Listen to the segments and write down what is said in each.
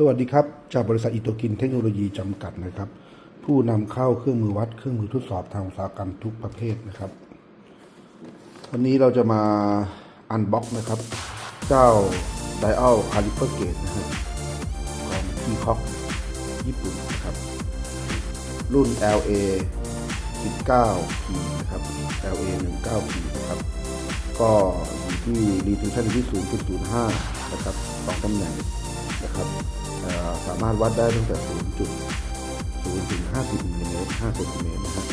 สวัสดีครับ จากบริษัทอิโตกินเทคโนโลยีจำกัดนะครับ ผู้นำเข้าเครื่องมือวัดเครื่องมือทดสอบทางอุตสาหกรรมทุกประเภทนะครับ วันนี้เราจะมาอันบ็อกนะครับ เจ้าไดอัลคาลิเปอร์เกตนะครับของทีคอกญี่ปุ่นนะครับ รุ่น LA 19P นะครับ LA 19P นะครับก็อยู่ที่ resolution ที่ 0.05 นะครับสองตำแหน่ง นะครับสามารถวัดได้ตั้งแต่ 0.0ถึง50มิลลิเมตร5เซนติเมตรนะฮะ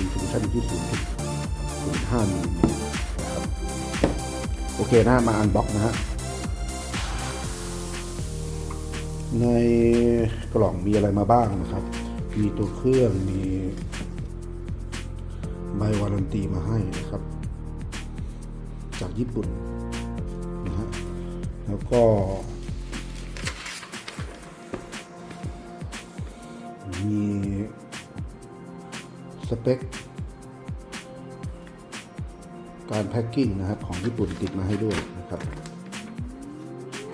resolution อยู่ที่ 0.05มิลลิเมตรนะครับโอเคนะมาอันบ็อกนะฮะในกล่องมีอะไรมาบ้างนะครับ มีตัวเครื่องมีใบวารันตีมาให้นะครับ จากญี่ปุ่นนะฮะแล้วก็ มีสเปค การแพ็กกิ้งนะครับของญี่ปุ่นติดมาให้ด้วยนะครับ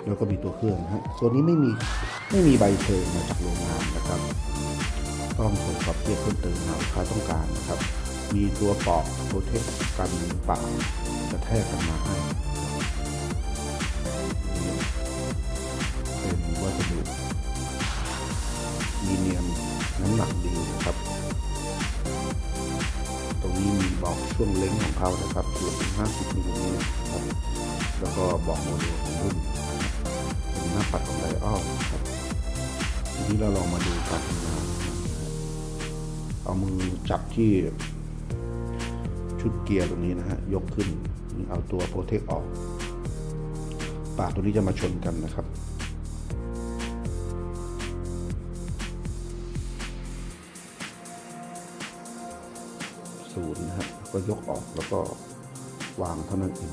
แล้วก็มีตัวเครื่องนะฮะส่วนนี้ไม่มีไม่มีใบเชิญมาจากโรงงานนะครับต้องตรวจสอบเทียบเพิ่มเติมหากลูกค้าต้องการนะครับ มีตัวปอกโปรเทคกันปากกระแทกกันมาให้ ช่วงเล้งของเขานะครับส่วน50มิลลิเมตรครับแล้วก็บอกโมเดลของรุ่นเป็นหน้าปัดของไดอัลครับทีนี้เราลองมาดูการทำงานเอามือจับที่ชุดเกียร์ตรงนี้นะฮะยกขึ้นเอาตัวโปรเทคออก ปากตัวนี้จะมาชนกันนะครับ ย์นะฮะก็ยกออกแล้วก็วางเท่านั้นเอง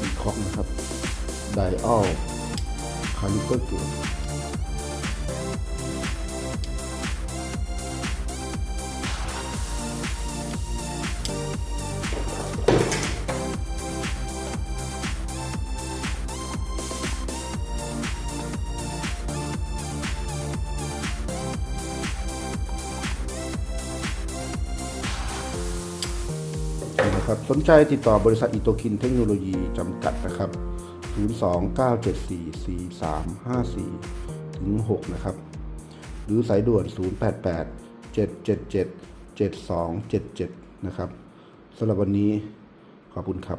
มีคอกนะครับไดอัลคาลิเปอร์เกต นะครับ สนใจติดต่อบริษัทอิโตคินเทคโนโลยีจำกัดนะครับ 029744354ถึง6นะครับ หรือสายด่วน 088 777 7277 นะครับสำหรับวันนี้ขอบคุณครับ